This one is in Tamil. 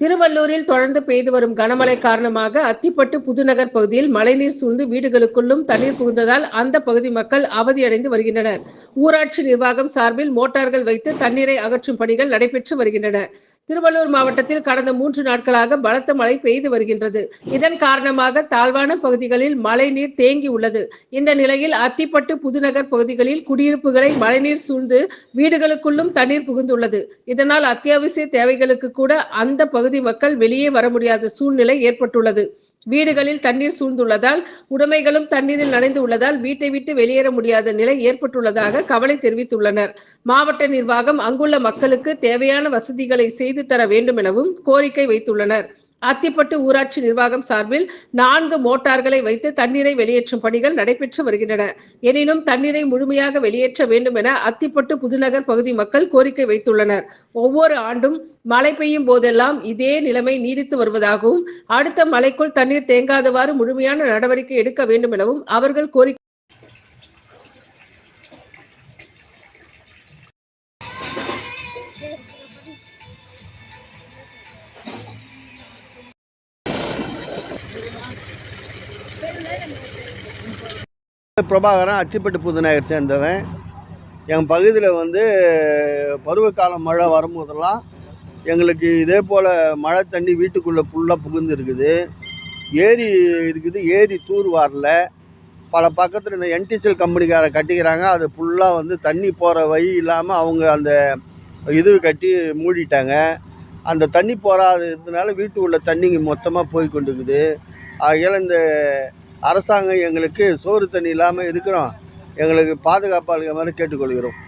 திருவள்ளூரில் தொடர்ந்து பெய்து வரும் கனமழை காரணமாக அத்திப்பட்டு புதுநகர் பகுதியில் மழைநீர் சூழ்ந்து வீடுகளுக்குள்ளும் தண்ணீர் புகுந்ததால் அந்த பகுதி மக்கள் அவதியடைந்து வருகின்றனர். ஊராட்சி நிர்வாகம் சார்பில் மோட்டார்கள் வைத்து தண்ணீரை அகற்றும் பணிகள் நடைபெற்று வருகின்றன. திருவள்ளூர் மாவட்டத்தில் கடந்த மூன்று நாட்களாக பலத்த மழை பெய்து வருகின்றது. இதன் காரணமாக தாழ்வான பகுதிகளில் மழைநீர் தேங்கி உள்ளது. இந்த நிலையில் அத்திப்பட்டு புதுநகர் பகுதிகளில் குடியிருப்புகளை மழைநீர் சூழ்ந்து வீடுகளுக்குள்ளும் தண்ணீர் புகுந்துள்ளது. இதனால் அத்தியாவசிய தேவைகளுக்கு கூட அந்த பகுதி மக்கள் வெளியே வர முடியாத சூழ்நிலை ஏற்பட்டுள்ளது. வீடுகளில் தண்ணீர் சூழ்ந்துள்ளதால் உடைமைகளும் தண்ணீரில் நனைந்து உள்ளதால் வீட்டை விட்டு வெளியேற முடியாத நிலை ஏற்பட்டுள்ளதாக கவலை தெரிவித்துள்ளனர். மாவட்ட நிர்வாகம் அங்குள்ள மக்களுக்கு தேவையான வசதிகளை செய்து தர வேண்டும் எனவும் கோரிக்கை வைத்துள்ளனர். அத்திப்பட்டு ஊராட்சி நிர்வாகம் சார்பில் நான்கு மோட்டார்களை வைத்து தண்ணீரை வெளியேற்றும் பணிகள் நடைபெற்று வருகின்றன. எனினும் தண்ணீரை முழுமையாக வெளியேற்ற வேண்டும் என அத்திப்பட்டு புதுநகர் பகுதி மக்கள் கோரிக்கை வைத்துள்ளனர். ஒவ்வொரு ஆண்டும் மழை பெய்யும் போதெல்லாம் இதே நிலைமை நீடித்து வருவதாகவும் அடுத்த மழைக்குள் தண்ணீர் தேங்காதவாறு முழுமையான நடவடிக்கை எடுக்க வேண்டும் எனவும் அவர்கள் கோரிக்கை பிரபாகரன் அத்திப்பட்டு புதுநகர் சேர்ந்தவன். என் பகுதியில் வந்து பருவகால மழை வரும்போதெல்லாம் எங்களுக்கு இதே போல் மழை தண்ணி வீட்டுக்குள்ளே ஃபுல்லாக புகுந்து இருக்குது ஏரி இருக்குது ஏரி தூர் வரல. பல பக்கத்தில் இந்த என்டிசிஎல் கம்பெனிக்கார கட்டிக்கிறாங்க. அது ஃபுல்லாக வந்து தண்ணி போகிற வழி இல்லாமல் அவங்க அந்த இது கட்டி மூடிட்டாங்க. அந்த தண்ணி போகாததுனால வீட்டு உள்ள தண்ணிங்க மொத்தமாக போய் கொண்டுக்குது ஆகையால் இந்த அரசாங்கம் எங்களுக்கு சோறு தண்ணி இல்லாமல் இருக்கிறோம். எங்களுக்கு பாதுகாப்பாக இருக்கிற மாதிரி கேட்டுக்கொள்கிறோம்.